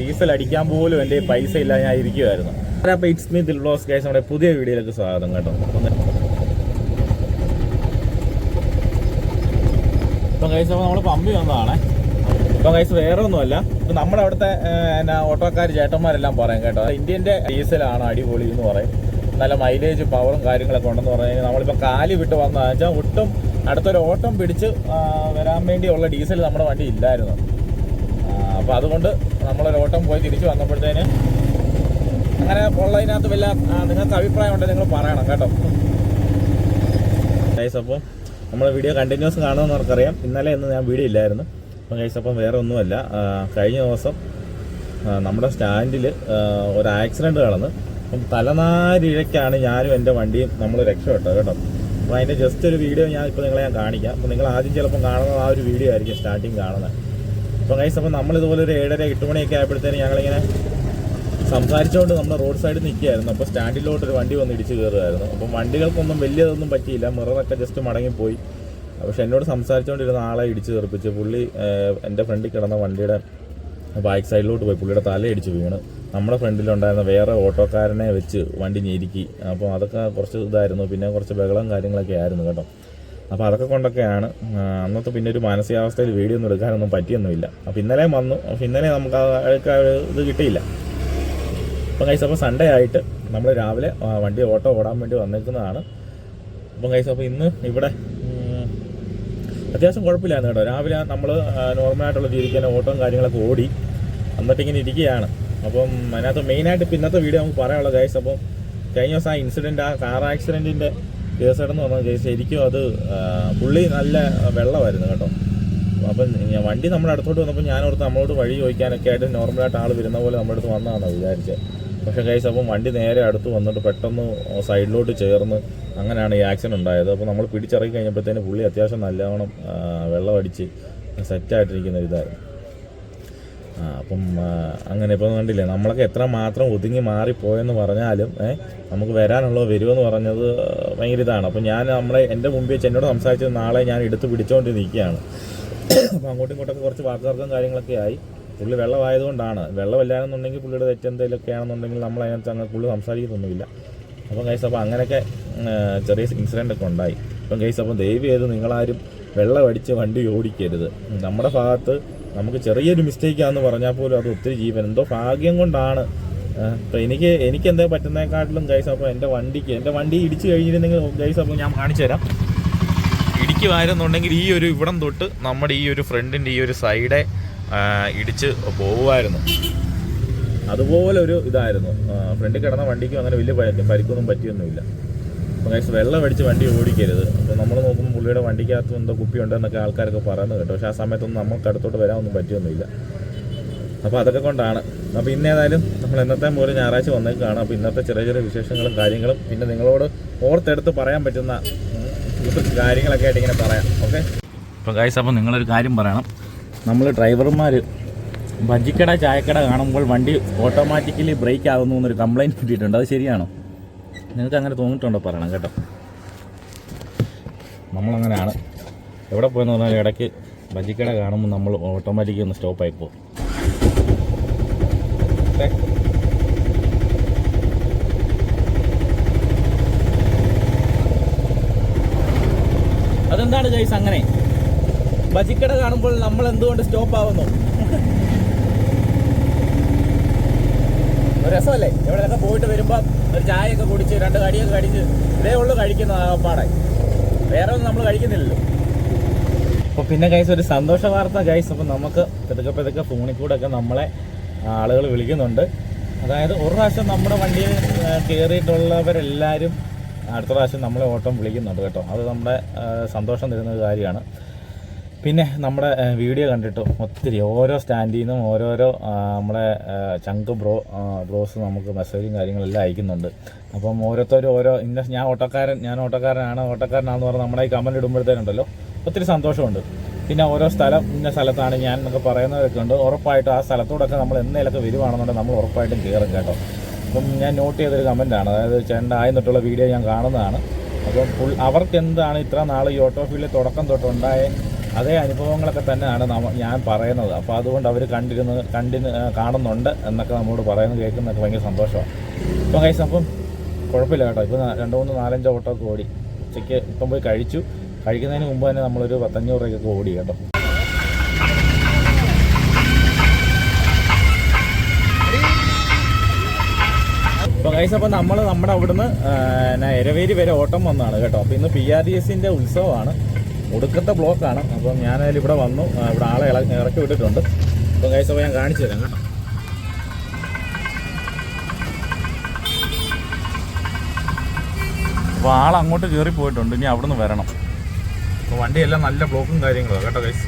Diesel അടിക്കാൻ പോലും എന്റെ പൈസ ഇല്ല ഞാൻ ഇരിക്കുമായിരുന്നു അപ്പോൾ ഇറ്റ്സ് മീ ദിൽ ബ്ലോസ് കേസ് നമ്മുടെ പുതിയ വീഡിയോയിലേക്ക് സ്വാഗതം കേട്ടോ. ഇപ്പം ഇപ്പം അപ്പോൾ നമ്മൾ പമ്പി വന്നതാണ്. ഇപ്പം കഴിച്ച് വേറെ ഒന്നുമല്ല ഇപ്പം നമ്മുടെ അവിടുത്തെ എന്നാ ഓട്ടോക്കാർ ചേട്ടന്മാരെല്ലാം പറയും കേട്ടോ. ഇന്ത്യന്റെ ഡീസലാണ് അടിപൊളി എന്ന് പറയും. നല്ല മൈലേജ് പവറും കാര്യങ്ങളൊക്കെ ഉണ്ടെന്ന് പറഞ്ഞു കഴിഞ്ഞാൽ നമ്മളിപ്പോൾ കാലി വിട്ട് വന്നതെന്ന് വെച്ചാൽ ഒട്ടും അടുത്തൊരു ഓട്ടം പിടിച്ച് വരാൻ വേണ്ടിയുള്ള ഡീസൽ നമ്മുടെ വണ്ടി ഇല്ലായിരുന്നു. അപ്പോൾ അതുകൊണ്ട് നമ്മളൊരു ഓട്ടം പോയി തിരിച്ചു വന്നപ്പോഴത്തേന് അങ്ങനെ ഉള്ളതിനകത്ത് വല്ല നിങ്ങൾക്ക് അഭിപ്രായം ഉണ്ടെങ്കിൽ നിങ്ങൾ പറയണം കേട്ടോ. ഗൈസ് അപ്പോൾ നമ്മൾ വീഡിയോ കണ്ടിന്യൂസ് കാണുമെന്ന് അവർക്കറിയാം. ഇന്നലെ ഇന്ന് ഞാൻ വീഡിയോ ഇല്ലായിരുന്നു. അപ്പം ഗൈസ് അപ്പം വേറെ ഒന്നുമല്ല. കഴിഞ്ഞ ദിവസം നമ്മുടെ സ്റ്റാൻഡിൽ ഒരു ആക്സിഡന്റ് നടന്ന്. അപ്പം തലനാരിഴയ്ക്കാണ് ഞാനും എന്റെ വണ്ടിയും നമ്മൾ രക്ഷപ്പെട്ടത് കേട്ടോ. അപ്പോൾ അതിന്റെ ജസ്റ്റ് ഒരു വീഡിയോ ഞാൻ ഇപ്പോൾ നിങ്ങളെ ഞാൻ കാണിക്കാം. അപ്പോൾ നിങ്ങൾ ആദ്യം ചിലപ്പം കാണുന്നത് ആ ഒരു വീഡിയോ ആയിരിക്കും സ്റ്റാർട്ടിങ് കാണുന്നത്. അപ്പോൾ കൈസ് അപ്പോൾ നമ്മളിതുപോലെ ഒരു ഏഴര എട്ട് മണിയൊക്കെ ആയപ്പോഴത്തേന് ഞങ്ങളിങ്ങനെ സംസാരിച്ചുകൊണ്ട് നമ്മൾ റോഡ് സൈഡിൽ നിൽക്കുകയായിരുന്നു അപ്പോൾ സ്റ്റാൻഡിലോട്ട് ഒരു വണ്ടി വന്ന് ഇടിച്ച് കയറുമായിരുന്നു അപ്പം വണ്ടികൾക്കൊന്നും വലിയതൊന്നും പറ്റിയില്ല. മിററൊക്കെ ജസ്റ്റ് മടങ്ങിപ്പോയി. പക്ഷെ എന്നോട് സംസാരിച്ചുകൊണ്ടിരുന്ന ആളെ ഇടിച്ച് തെറിപ്പിച്ച് പുള്ളി എന്റെ ഫ്രണ്ടിൽ കിടന്ന വണ്ടിയുടെ ബാക്ക് സൈഡിലോട്ട് പോയി. പുള്ളിയുടെ തല ഇടിച്ച് വീണ്. നമ്മുടെ ഫ്രണ്ടിലുണ്ടായിരുന്ന വേറെ ഓട്ടോക്കാരനെ വെച്ച് വണ്ടി ഞെരുക്കി. അപ്പോൾ അതൊക്കെ കുറച്ച് ഇതായിരുന്നു. പിന്നെ കുറച്ച് ബഹളം കാര്യങ്ങളൊക്കെ ആയിരുന്നു കേട്ടോ. അപ്പോൾ അതൊക്കെ കൊണ്ടൊക്കെയാണ് അന്നത്തെ പിന്നെ ഒരു മാനസികാവസ്ഥയിൽ വീഡിയോ ഒന്നും എടുക്കാനൊന്നും പറ്റിയൊന്നുമില്ല. അപ്പോൾ ഇന്നലെ വന്നു അപ്പോൾ ഇന്നലെ നമുക്ക് ആ ആൾക്ക് ഇത് കിട്ടിയില്ല. അപ്പം കൈസ് അപ്പോൾ സൺഡേ ആയിട്ട് നമ്മൾ രാവിലെ വണ്ടി ഓട്ടോ ഓടാൻ വേണ്ടി വന്നിരിക്കുന്നതാണ് അപ്പം കൈസ് അപ്പോൾ ഇന്ന് ഇവിടെ അത്യാവശ്യം കുഴപ്പമില്ലായിരുന്നു കേട്ടോ. രാവിലെ നമ്മൾ നോർമലായിട്ടുള്ള രീതിക്ക് തന്നെ ഓട്ടവും കാര്യങ്ങളൊക്കെ ഓടി എന്നിട്ട് ഇങ്ങനെ ഇരിക്കുകയാണ്. അപ്പം അതിനകത്ത് മെയിനായിട്ട് ഇപ്പം ഇന്നത്തെ വീഡിയോ നമുക്ക് പറയാനുള്ള കൈസ് അപ്പം കഴിഞ്ഞ ദിവസം ആ ഇൻസിഡന്റ് ആ കാർ ആക്സിഡന്റിന്റെ കേസെടുന്ന് പറഞ്ഞു ശരിക്കും അത് പുള്ളി നല്ല വെള്ളമായിരുന്നു കേട്ടോ. അപ്പം വണ്ടി നമ്മുടെ അടുത്തോട്ട് വന്നപ്പോൾ ഞാൻ ഓർത്ത് നമ്മളോട് വഴി ചോദിക്കാനൊക്കെ ആയിട്ട് നോർമലായിട്ട് ആൾ വരുന്ന പോലെ നമ്മുടെ അടുത്ത് വന്നതാണെന്ന് വിചാരിച്ചത് പക്ഷേ കൈസ് അപ്പം വണ്ടി നേരെ അടുത്ത് വന്നിട്ട് പെട്ടെന്ന് സൈഡിലോട്ട് ചേർന്ന് അങ്ങനെയാണ് ഈ ആക്സിഡന്റ് ഉണ്ടായത്. അപ്പോൾ നമ്മൾ പിടിച്ചിറങ്ങി കഴിഞ്ഞപ്പോഴത്തേന് പുള്ളി അത്യാവശ്യം നല്ലവണ്ണം വെള്ളമടിച്ച് സെറ്റായിട്ടിരിക്കുന്ന ഒരു ഇതായിരുന്നു. ആ, അപ്പം അങ്ങനെ ഇപ്പം കണ്ടില്ലേ നമ്മളൊക്കെ എത്ര മാത്രം ഒതുങ്ങി മാറിപ്പോയെന്ന് പറഞ്ഞാലും നമുക്ക് വരാനുള്ളത് വരുമെന്ന് പറഞ്ഞത് ഭയങ്കര ഇതാണ്. അപ്പം ഞാൻ നമ്മളെ എന്റെ മുമ്പിൽ വെച്ച് എന്നോട് സംസാരിച്ചത് നാളെ ഞാൻ എടുത്ത് പിടിച്ചുകൊണ്ട് നിൽക്കുകയാണ് അപ്പം അങ്ങോട്ടും ഇങ്ങോട്ടൊക്കെ കുറച്ച് വാക്കുതർക്കം കാര്യങ്ങളൊക്കെ ആയി. പുള്ളി വെള്ളമായതുകൊണ്ടാണ്. വെള്ളമില്ലായെന്നുണ്ടെങ്കിൽ പുള്ളിയുടെ തെറ്റെന്തെങ്കിലുമൊക്കെ ആണെന്നുണ്ടെങ്കിൽ നമ്മൾ അതിനകത്ത് അങ്ങനെ പുള്ളി സംസാരിക്കുന്നൊന്നുമില്ല അപ്പം കൈസ് അപ്പോൾ അങ്ങനെയൊക്കെ ചെറിയ ഇൻസിഡന്റ് ഒക്കെ ഉണ്ടായി. അപ്പം കൈസ് അപ്പം ദയവ് ചെയ്ത് നിങ്ങളാരും വെള്ളമടിച്ച് വണ്ടി ഓടിക്കരുത്. നമ്മുടെ ഭാഗത്ത് നമുക്ക് ചെറിയൊരു മിസ്റ്റേക്കാന്ന് പറഞ്ഞാൽ പോലും അത് ഒത്തിരി ജീവൻ. എന്തോ ഭാഗ്യം കൊണ്ടാണ്. അപ്പം എനിക്ക് എനിക്ക് എന്താ പറ്റുന്നതിനെക്കാട്ടിലും ഗൈസ് അപ്പോൾ എന്റെ വണ്ടിക്ക് എന്റെ വണ്ടി ഇടിച്ചു കഴിഞ്ഞിരുന്നെങ്കിൽ ഗൈസ് അപ്പോൾ ഞാൻ കാണിച്ചു തരാം. ഇടിക്കുമായിരുന്നുണ്ടെങ്കിൽ ഈ ഒരു ഇവിടം തൊട്ട് നമ്മുടെ ഈ ഒരു ഫ്രണ്ടിന്റെ ഈ ഒരു സൈഡെ ഇടിച്ച് പോകുമായിരുന്നു. അതുപോലെ ഒരു ഇതായിരുന്നു ഫ്രണ്ടിൽ കിടന്ന വണ്ടിക്കും അങ്ങനെ വലിയ പരി- പരിക്കൊന്നും പറ്റിയൊന്നുമില്ല. അപ്പോൾ ഗൈസ് വെള്ളം അടിച്ച് വണ്ടി ഓടിക്കരുത്. അപ്പോൾ നമ്മൾ നോക്കുമ്പോൾ പുള്ളിയുടെ വണ്ടിക്കകത്ത് എന്തോ കുപ്പി ഉണ്ടെന്നൊക്കെ ആൾക്കാരൊക്കെ പറയുന്നത് കേട്ടോ. പക്ഷേ ആ സമയത്തൊന്നും നമുക്ക് അടുത്തോട്ട് വരാനൊന്നും പറ്റിയൊന്നുമില്ല. അപ്പോൾ അതൊക്കെ കൊണ്ടാണ്. അപ്പോൾ ഇന്ന് ഏതായാലും നമ്മൾ ഇന്നത്തെ പോലെ ഞായറാഴ്ച വന്നേക്കാണ്. അപ്പോൾ ഇന്നത്തെ ചെറിയ ചെറിയ വിശേഷങ്ങളും കാര്യങ്ങളും പിന്നെ നിങ്ങളോട് ഓർത്തെടുത്ത് പറയാൻ പറ്റുന്ന കാര്യങ്ങളൊക്കെ ആയിട്ട് ഇങ്ങനെ പറയാം. ഓക്കെ? അപ്പോൾ ഗൈസ് അപ്പോൾ നിങ്ങളൊരു കാര്യം പറയണം. നമ്മൾ ഡ്രൈവർമാർ ബജ്ജിക്കട ചായക്കട കാണുമ്പോൾ വണ്ടി ഓട്ടോമാറ്റിക്കലി ബ്രേക്ക് ആകുന്നു എന്നൊരു കംപ്ലയിന്റ് കിട്ടിയിട്ടുണ്ട്. അത് ശരിയാണോ? നിങ്ങൾക്ക് അങ്ങനെ തോന്നിയിട്ടുണ്ടോ പറയണം കേട്ടോ. നമ്മളങ്ങനെയാണ്. എവിടെ പോയെന്ന് പറഞ്ഞാൽ ഇടയ്ക്ക് ബജിക്കട കാണുമ്പോൾ നമ്മൾ ഓട്ടോമാറ്റിക്കലി ഒന്ന് സ്റ്റോപ്പായി പോകും. അതെന്താണ് ജയ്സ് അങ്ങനെ? ബജിക്കട കാണുമ്പോൾ നമ്മൾ എന്തുകൊണ്ട് സ്റ്റോപ്പ് ആവുന്നു? രസമല്ലേ? എവിടെയൊക്കെ പോയിട്ട് വരുമ്പോൾ ഒരു ചായയൊക്കെ കുടിച്ച് രണ്ട് കടിയൊക്കെ കടിച്ച് ഇതേ ഉള്ളു കഴിക്കുന്ന ആകപ്പാടെ വേറെ ഒന്നും നമ്മൾ കഴിക്കുന്നില്ലല്ലോ. അപ്പോൾ പിന്നെ ഗൈസ് ഒരു സന്തോഷ വാർത്ത ഗൈസ് അപ്പോൾ നമുക്ക് പെതുക്കെ പെതുക്കെ ഫോണിൽ കൂടെ ഒക്കെ നമ്മളെ ആളുകൾ വിളിക്കുന്നുണ്ട്. അതായത് ഒരു പ്രാവശ്യം നമ്മുടെ വണ്ടിയിൽ കയറിയിട്ടുള്ളവരെല്ലാവരും അടുത്ത പ്രാവശ്യം നമ്മളെ ഓട്ടം വിളിക്കുന്നുണ്ട് കേട്ടോ. അത് നമ്മുടെ സന്തോഷം തരുന്ന ഒരു കാര്യമാണ്. പിന്നെ നമ്മുടെ വീഡിയോ കണ്ടിട്ട് ഒത്തിരി ഓരോ സ്റ്റാൻഡിൽ നിന്നും ഓരോരോ നമ്മുടെ ചങ്ക് ബ്രോ ബ്രോസ് നമുക്ക് മെസ്സേജും കാര്യങ്ങളെല്ലാം അയക്കുന്നുണ്ട്. അപ്പം ഓരോരുത്തരും ഓരോ ഇന്ന ഞാൻ ഓട്ടോക്കാരൻ ഞാൻ ഓട്ടോക്കാരനാണ് ഓട്ടോക്കാരനാണെന്ന് പറഞ്ഞ് നമ്മുടെ ഈ കമന്റ് ഇടുമ്പോഴത്തേനുണ്ടല്ലോ ഒത്തിരി സന്തോഷമുണ്ട്. പിന്നെ ഓരോ സ്ഥലം ഇന്ന സ്ഥലത്താണ് ഞാൻ എന്നൊക്കെ പറയുന്നവരൊക്കെ ഉണ്ട്. ഉറപ്പായിട്ടും ആ സ്ഥലത്തോടൊക്കെ നമ്മൾ എന്നേലൊക്കെ വരുവാണെന്നുണ്ടെങ്കിൽ നമ്മൾ ഉറപ്പായിട്ടും കയറും കേട്ടോ. അപ്പം ഞാൻ നോട്ട് ചെയ്തൊരു കമന്റാണ് അതായത് ചേട്ടന്റെ ആയി തൊട്ടുള്ള വീഡിയോ ഞാൻ കാണുന്നതാണ്. അപ്പം ഫുൾ അവർക്ക് എന്താണ് ഇത്ര നാൾ ഈ ഓട്ടോ ഫീൽഡിൽ തുടക്കം തൊട്ടുണ്ടായ അതേ അനുഭവങ്ങളൊക്കെ തന്നെയാണ് ഞാൻ പറയുന്നത്. അപ്പോൾ അതുകൊണ്ട് അവർ കണ്ടിരുന്ന് കണ്ടിന് കാണുന്നുണ്ട് എന്നൊക്കെ നമ്മോട് പറയുന്നത് കേൾക്കുന്നതൊക്കെ ഭയങ്കര സന്തോഷമാണ്. ഇപ്പം കഴിച്ച അപ്പം കുഴപ്പമില്ല കേട്ടോ. ഇപ്പോൾ രണ്ട് മൂന്ന് നാലഞ്ച് ഓട്ടമൊക്കെ ഓടി. ഉച്ചയ്ക്ക് ഇപ്പം പോയി കഴിച്ചു. കഴിക്കുന്നതിന് മുമ്പ് തന്നെ നമ്മളൊരു പത്തഞ്ഞൂറ് രൂപയ്ക്കൊക്കെ ഓടി കേട്ടോ. അപ്പോൾ കൈസ് അപ്പോൾ നമ്മൾ നമ്മുടെ അവിടുന്ന് എരവേരി വരെ ഓട്ടം വന്നതാണ് കേട്ടോ. അപ്പോൾ ഇന്ന് പി ആർ ഡി എസിന്റെ ഉത്സവമാണ്. ഒടുക്കത്തെ ബ്ലോക്കാണ്. അപ്പം ഞാനതിൽ ഇവിടെ വന്നു. ഇവിടെ ആളെ ഇറക്കി വിട്ടിട്ടുണ്ട്. അപ്പം കൈസ് അപ്പോൾ ഞാൻ കാണിച്ചു തരാം കേട്ടോ. അപ്പോൾ ആൾ അങ്ങോട്ട് കയറി പോയിട്ടുണ്ട് ഇനി അവിടുന്ന് വരണം. അപ്പോൾ വണ്ടിയെല്ലാം നല്ല ബ്ലോക്കും കാര്യങ്ങളും കേട്ടോ കൈസ്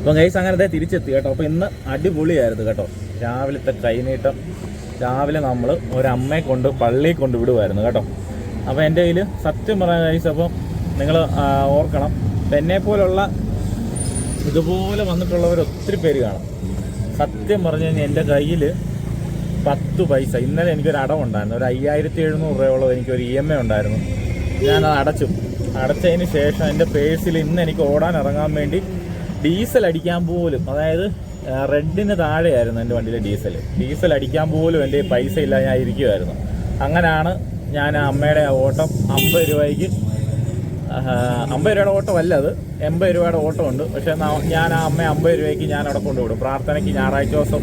അപ്പം ഗൈസ് അങ്ങനത്തെ തിരിച്ചെത്തി കേട്ടോ. അപ്പോൾ ഇന്ന് അടിപൊളിയായിരുന്നു കേട്ടോ. രാവിലത്തെ കൈനീട്ടം. രാവിലെ നമ്മൾ ഒരമ്മയെ കൊണ്ട് പള്ളിയിൽ കൊണ്ട് വിടുമായിരുന്നു കേട്ടോ. അപ്പോൾ എന്റെ കയ്യിൽ സത്യം പറയാൻ ഗൈസ് അപ്പം നിങ്ങൾ ഓർക്കണം. അപ്പം എന്നെ പോലുള്ള ഇതുപോലെ വന്നിട്ടുള്ളവർ ഒത്തിരി പേര് കാണും. സത്യം പറഞ്ഞു കഴിഞ്ഞാൽ എന്റെ കയ്യിൽ പത്ത് പൈസ. ഇന്നലെ എനിക്കൊരു അടവുണ്ടായിരുന്നു ഒരു അയ്യായിരത്തി എഴുന്നൂറ് രൂപയോളം എനിക്കൊരു ഇ എം ഐ ഉണ്ടായിരുന്നു. ഞാനത് അടച്ചു. അടച്ചതിന് ശേഷം എന്റെ പേഴ്സിൽ ഇന്ന് എനിക്ക് ഓടാൻ ഇറങ്ങാൻ വേണ്ടി ഡീസൽ അടിക്കാൻ പോലും അതായത് റെഡിന് താഴെയായിരുന്നു എന്റെ വണ്ടിയിലെ ഡീസൽ. ഡീസൽ അടിക്കാൻ പോലും എന്റെ പൈസ ഇല്ല ഞാൻ ഇരിക്കുമായിരുന്നു അങ്ങനെയാണ് ഞാൻ അമ്മയുടെ ഓട്ടം അമ്പത് രൂപയ്ക്ക് അമ്പത് രൂപയുടെ ഓട്ടം അല്ല അത് എൺപത് രൂപയുടെ ഓട്ടം ഉണ്ട് പക്ഷേ ഞാൻ ആ അമ്മയെ അമ്പത് രൂപയ്ക്ക് ഞാൻ അവിടെ കൊണ്ടുവിടും. പ്രാർത്ഥനയ്ക്ക് ഞായറാഴ്ച ദിവസം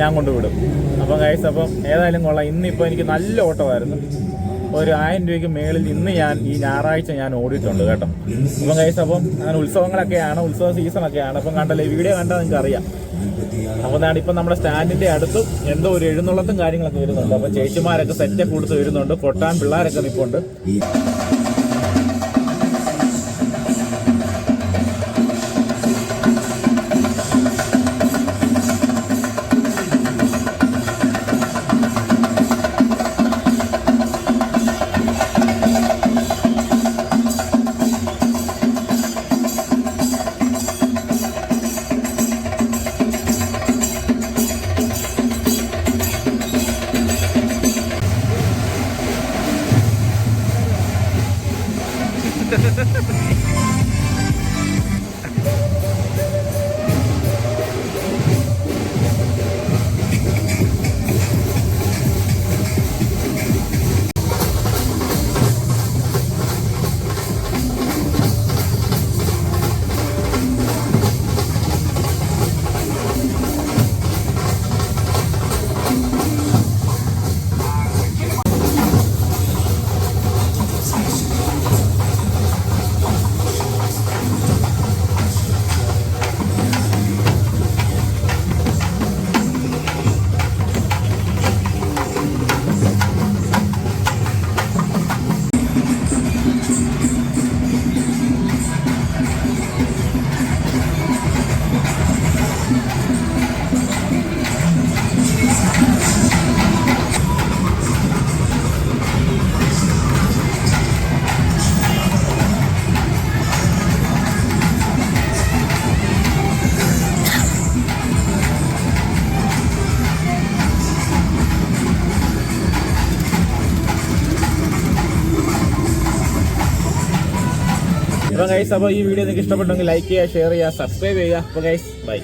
ഞാൻ കൊണ്ടുവിടും. അപ്പം കഴിച്ചപ്പം ഏതായാലും കൊള്ളാം. ഇന്നിപ്പോൾ എനിക്ക് നല്ല ഓട്ടമായിരുന്നു. ഒരു ആയിരം രൂപയ്ക്ക് മേളിൽ ഇന്ന് ഞാൻ ഈ ഞായറാഴ്ച ഞാൻ ഓടിയിട്ടുണ്ട് കേട്ടോ. അപ്പം കഴിച്ച് അപ്പം അങ്ങനെ ഉത്സവങ്ങളൊക്കെയാണ് ഉത്സവ സീസണൊക്കെയാണ് അപ്പം കണ്ടല്ലേ വീഡിയോ കണ്ടാൽ നിങ്ങൾക്ക് അറിയാം അപ്പം എന്താണ് ഇപ്പം നമ്മുടെ സ്റ്റാൻഡിന്റെ അടുത്തും എന്തോ ഒരു എഴുന്നള്ളത്തും കാര്യങ്ങളൊക്കെ വരുന്നുണ്ട്. അപ്പം ചേച്ചിമാരൊക്കെ സെറ്റൊക്കെ കൊടുത്ത് വരുന്നുണ്ട്. കൊട്ടാൻ പിള്ളേരൊക്കെ നിൽപ്പുണ്ട് ഗൈസ് അപ്പോൾ ഈ വീഡിയോ നിങ്ങൾക്ക് ഇഷ്ടപ്പെട്ടെങ്കിൽ ലൈക്ക് ചെയ്യുക ഷെയർ ചെയ്യുക സബ്സ്ക്രൈബ് ചെയ്യുക. അപ്പോൾ ഗൈസ് ബൈ